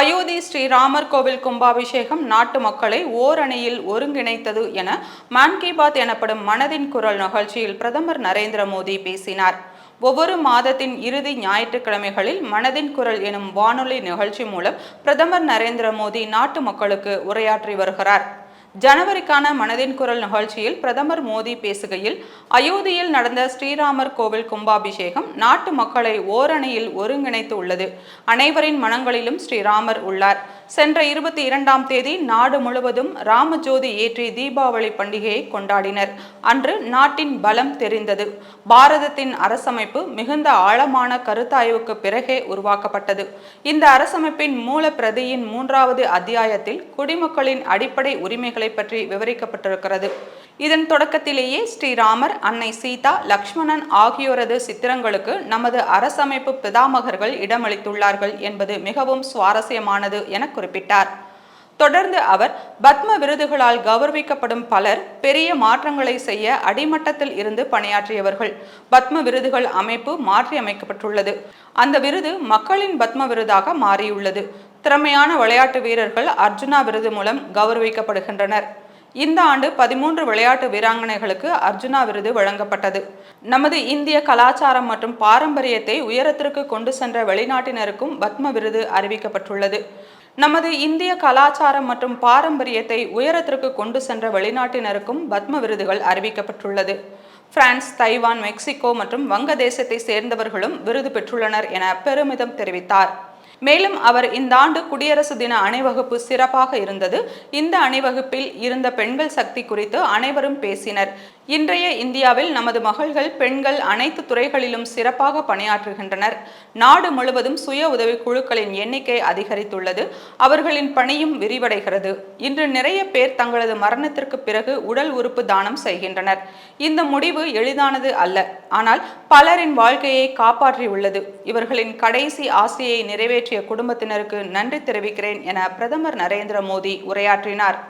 அயோத்தி ஸ்ரீராமர் கோவில் கும்பாபிஷேகம் நாட்டு மக்களை ஓரணியில் ஒருங்கிணைத்தது என மான் கி பாத் எனப்படும் மனதின் குரல் நிகழ்ச்சியில் பிரதமர் நரேந்திர மோடி பேசினார். ஒவ்வொரு மாதத்தின் இறுதி ஞாயிற்றுக்கிழமைகளில் மனதின் குரல் எனும் வானொலி நிகழ்ச்சி மூலம் பிரதமர் நரேந்திர மோடி நாட்டு மக்களுக்கு உரையாற்றி வருகிறார். ஜனவரிக்கான மனதின் குரல் நிகழ்ச்சியில் பிரதமர் மோடி பேசுகையில் அயோத்தியில் நடந்த ஸ்ரீராமர் கோவில் கும்பாபிஷேகம் நாட்டு மக்களை ஓரணியில் ஒருங்கிணைத்து உள்ளது அனைவரின் மனங்களிலும் ஸ்ரீராமர் உள்ளார். சென்ற இருபத்தி இரண்டாம் தேதி நாடு முழுவதும் ராமஜோதி ஏற்றி தீபாவளி பண்டிகையை கொண்டாடினர். அன்று நாட்டின் பலம் தெரிந்தது. பாரதத்தின் அரசமைப்பு மிகுந்த ஆழமான கருத்தாய்வுக்கு பிறகே உருவாக்கப்பட்டது. இந்த அரசமைப்பின் மூல பிரதியின் மூன்றாவது அத்தியாயத்தில் குடிமக்களின் அடிப்படை உரிமைகளை பற்றி விவரிக்கப்பட்டிருக்கிறது. இதன் தொடக்கத்திலேயே ஸ்ரீராமர் அன்னை சீதா லக்ஷ்மணன் ஆகியோரது சித்திரங்களுக்கு நமது அரசமைப்பு பிதாமகர்கள் இடமளித்துள்ளார்கள் என்பது மிகவும் சுவாரஸ்யமானது என குறிப்பிட்டார். தொடர்ந்து அவர் பத்ம விருதுகளால் கௌரவிக்கப்படும் பலர் பெரிய மாற்றங்களை செய்ய அடிமட்டத்தில் இருந்து பணியாற்றியவர்கள். பத்ம விருதுகள் அமைப்பு மாற்றியமைக்கப்பட்டுள்ளது. அந்த விருது மக்களின் பத்ம விருதாக மாறியுள்ளது. திறமையான விளையாட்டு வீரர்கள் அர்ஜுனா விருது மூலம் கௌரவிக்கப்படுகின்றனர். இந்த ஆண்டு பதிமூன்று விளையாட்டு வீராங்கனைகளுக்கு அர்ஜுனா விருது வழங்கப்பட்டது. நமது இந்திய கலாச்சாரம் மற்றும் பாரம்பரியத்தை உயரத்திற்கு கொண்டு சென்ற வெளிநாட்டினருக்கும் பத்ம விருது அறிவிக்கப்பட்டுள்ளது. நமது இந்திய கலாச்சாரம் மற்றும் பாரம்பரியத்தை உயரத்திற்கு கொண்டு சென்ற வெளிநாட்டினருக்கும் பத்ம விருதுகள் அறிவிக்கப்பட்டுள்ளது. பிரான்ஸ் தைவான் மெக்சிகோ மற்றும் வங்கதேசத்தை சேர்ந்தவர்களும் விருது பெற்றுள்ளனர் என பெருமிதம் தெரிவித்தார். மேலும் அவர் இந்த ஆண்டு குடியரசு தின அணிவகுப்பு சிறப்பாக இருந்தது. இந்த அணிவகுப்பில் இருந்த பெண்கள் சக்தி குறித்து அனைவரும் பேசினர். இன்றைய இந்தியாவில் நமது மகள்கள் பெண்கள் அனைத்து துறைகளிலும் சிறப்பாக பணியாற்றுகின்றனர். நாடு முழுவதும் சுய உதவி குழுக்களின் எண்ணிக்கை அதிகரித்துள்ளது. அவர்களின் பணியும் விரிவடைகிறது. இன்று நிறைய பேர் தங்களது மரணத்திற்கு பிறகு உடல் உறுப்பு தானம் செய்கின்றனர். இந்த முடிவு எளிதானது அல்ல. ஆனால் பலரின் வாழ்க்கையை காப்பாற்றியுள்ளது. இவர்களின் கடைசி ஆசையை நிறைவேற்றிய குடும்பத்தினருக்கு நன்றி தெரிவிக்கிறேன் என பிரதமர் நரேந்திர மோடி உரையாற்றினார்.